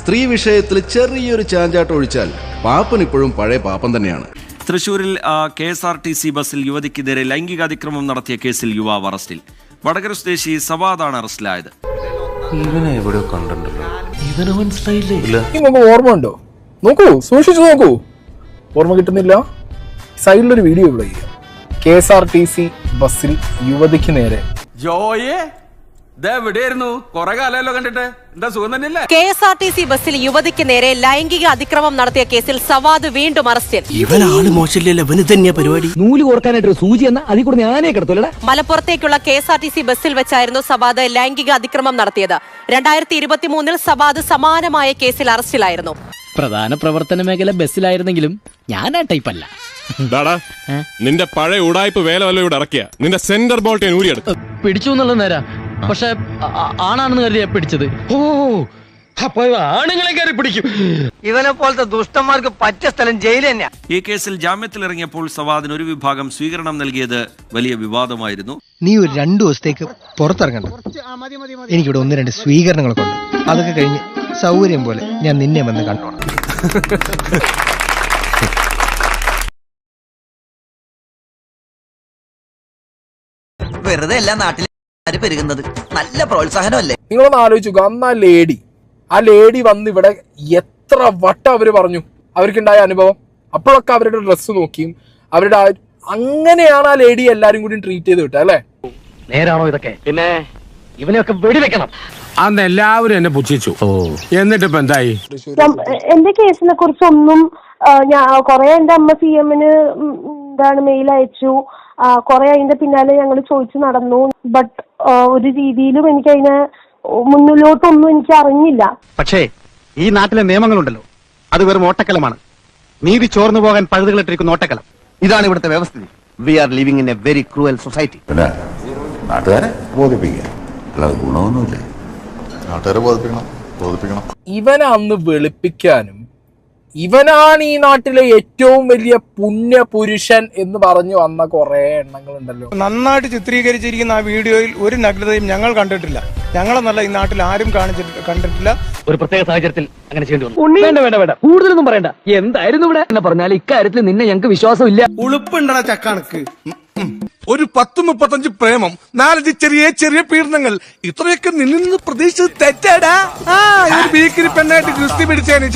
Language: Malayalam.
സ്ത്രീ വിഷയത്തിൽ ചെറിയൊരു ചാഞ്ചാട്ടം ഒഴിച്ചാൽ പാപ്പൻ ഇപ്പോഴും പഴയ പാപ്പൻ തന്നെയാണ്. തൃശൂരിൽ K S R T C ബസ്സിൽ യുവതിക്കെതിരെ ലൈംഗിക അതിക്രമം നടത്തിയ കേസിൽ യുവാവ് അറസ്റ്റിൽ. വടകര സ്വദേശി സവാദാണ് അറസ്റ്റിലായത്. ഇവനെ എവിടെയോ കണ്ടിട്ടുണ്ടല്ലോ. ഇവനെ മനസ്സിലായില്ലേ? നിങ്ങൾക്ക് ഓർമ്മ ഉണ്ടോ? നോക്കൂ സൂക്ഷിച്ചു നോക്കൂ. ഓർമ്മ കിട്ടുന്നില്ല? സൈഡിലൊരു വീഡിയോ ഇവിടെ K S R T C ബസ്സിൽ യുവതിക്ക് നേരെ. ജോയേ K S R T C ബസ്സിൽ യുവതിക്ക് നേരെ ലൈംഗിക അതിക്രമം നടത്തിയ കേസിൽ സവാദ് വീണ്ടും അറസ്റ്റിൽ ഇവൻ ആൾ മോശമില്ലല്ലോ ഇവന് തന്നെയാ പരിപാടി. നൂൽ കോർക്കാനായിട്ട് സൂചി എന്ന അതിൽ കൂടെ ഞാനേ കിടത്തൂലടാ മലപ്പുറത്തേക്കുള്ള K S R T C ബസ്സിൽ വെച്ചായിരുന്നു സവാദ് ലൈംഗിക അതിക്രമം നടത്തിയത്. രണ്ടായിരത്തി ഇരുപത്തി മൂന്നിൽ സവാദ് സമാനമായ കേസിൽ അറസ്റ്റിലായിരുന്നു. പ്രധാന പ്രവർത്തന മേഖല ബസ്സിലായിരുന്നെങ്കിലും ഞാൻ ആ ടൈപ്പ് അല്ല. നിന്റെ പഴയ ഉടായ്പ വേല വല്ല ഇവിടെ ഇറക്കിയ. നിന്റെ സെന്റർ ബോൾട്ട് ഊരിയെടുത്തു. പിടിച്ചു എന്നുള്ള നേരാ. പക്ഷെ ആണാണെന്ന് കരുതിയാ പിടിച്ചത്. ഓ അപ്പൊ ആണുങ്ങളെ കയറി പിടിക്കും. ഇവനെ പോലത്തെ ദുഷ്ടന്മാർക്ക് പറ്റിയ സ്ഥലം ജയിൽ തന്നെയാ. ഈ കേസിൽ ജാമ്യത്തിലിറങ്ങിയപ്പോൾ സവാദിന് ഒരു വിഭാഗം സ്വീകരണം നൽകിയത് വലിയ വിവാദമായിരുന്നു. നീ ഒരു രണ്ടു ദിവസത്തേക്ക് പുറത്തിറങ്ങണ്ട. എനിക്കിവിടെ ഒന്ന് രണ്ട് സ്വീകരണങ്ങളൊക്കെ ഉണ്ട് അതൊക്കെ കഴിഞ്ഞ് സൗകര്യം പോലെ ഞാൻ നിന്നെ വന്ന് കണ്ടോളാം. വെറുതെ എല്ലാ നാട്ടിലും പെരുകുന്നത്? നല്ല പ്രോത്സാഹനമല്ലേ? നിങ്ങളൊന്ന് ആലോചിച്ചു അന്ന് ആ ലേഡി. ആ ലേഡി വന്ന് ഇവിടെ എത്ര വട്ടം അവർ പറഞ്ഞു. അവർക്കുണ്ടായ അനുഭവം. അപ്പോഴൊക്കെ അവരുടെ ഡ്രസ്സ് നോക്കിയും അവരുടെ ആ അങ്ങനെയാണ് ആ ലേഡി എല്ലാരും കൂടി ട്രീറ്റ് ചെയ്ത് വിട്ടത് അല്ലേ? നേരാണോ ഇതൊക്കെ? പിന്നെ? ഇവനെയൊക്കെ വെടിവെക്കണം. അന്ന് എല്ലാവരും എന്നെ പുച്ഛിച്ചു. എന്നിട്ട് ഇപ്പൊ എന്തായി? എന്റെ കേസിനെ കുറിച്ചൊന്നും ഞാൻ കൊറേ എന്റെ അമ്മ സി എമ്മിന് എന്താണ് മെയിൽ അയച്ചു. കുറെ അതിന്റെ പിന്നാലെ ഞങ്ങൾ ചോദിച്ചു നടന്നു. ബട്ട് ഒരു രീതിയിലും എനിക്ക് അതിനെ മുന്നിലോട്ടൊന്നും എനിക്ക് അറിഞ്ഞില്ല. പക്ഷേ ഈ നാട്ടിലെ നിയമങ്ങളുണ്ടല്ലോ. അത് വെറും ഓട്ടക്കലമാണ്. നീതി ചോർന്നു പോകാൻ പഴുതുകളിട്ടിരിക്കുന്ന ഓട്ടക്കലം. ഇതാണ് ഇവിടുത്തെ വ്യവസ്ഥിതി. We are living in a very cruel society പിന്നെ നാട്ടുകാരെ ബോധിപ്പിക്കുക. അല്ലാതെ ഗുണമൊന്നുമില്ല. നാട്ടുകാരെ ബോധിപ്പിക്കണം. ബോധിപ്പിക്കണം. ഇവനെ അന്ന് വെളുപ്പിക്കാനും ഇവനാണ് ഈ നാട്ടിലെ ഏറ്റവും വലിയ പുണ്യ പുരുഷൻ എന്ന് പറഞ്ഞു വന്ന കുറെ എണ്ണങ്ങളുണ്ടല്ലോ. നന്നായിട്ട് ചിത്രീകരിച്ചിരിക്കുന്ന ആ വീഡിയോയിൽ ഒരു നഗ്നതയും ഞങ്ങൾ കണ്ടിട്ടില്ല. ഞങ്ങളെന്നല്ല ഈ നാട്ടിൽ ആരും കാണിച്ചിട്ട് കണ്ടിട്ടില്ല. ഒരു പ്രത്യേക സാഹചര്യത്തിൽ അങ്ങനെ ചെയ്യേണ്ടി വന്നു. വേണ്ട വേണ്ട വേണ്ട. കൂടുതലൊന്നും പറയണ്ട. എന്തായിരുന്നു ഇവിടെ? എന്നെ പറഞ്ഞാൽ ഇക്കാര്യത്തിൽ നിന്നെ ഞങ്ങൾക്ക് വിശ്വാസമില്ല. ഉളുപ്പുണ്ടടാ ചക്കണക്ക്. ഒരു പത്ത് മുപ്പത്തഞ്ച് പ്രേമം നാലഞ്ച് ചെറിയ ചെറിയ പീഡനങ്ങൾ. ഇത്രയൊക്കെ നിന്നിൽ നിന്ന് പ്രതീക്ഷിച്ചത് തെറ്റാടാ. ആ ഒരു ബീക്കിരി പെണ്ണായിട്ട് ക്രിസ്തി പിടിച്ചേനെ.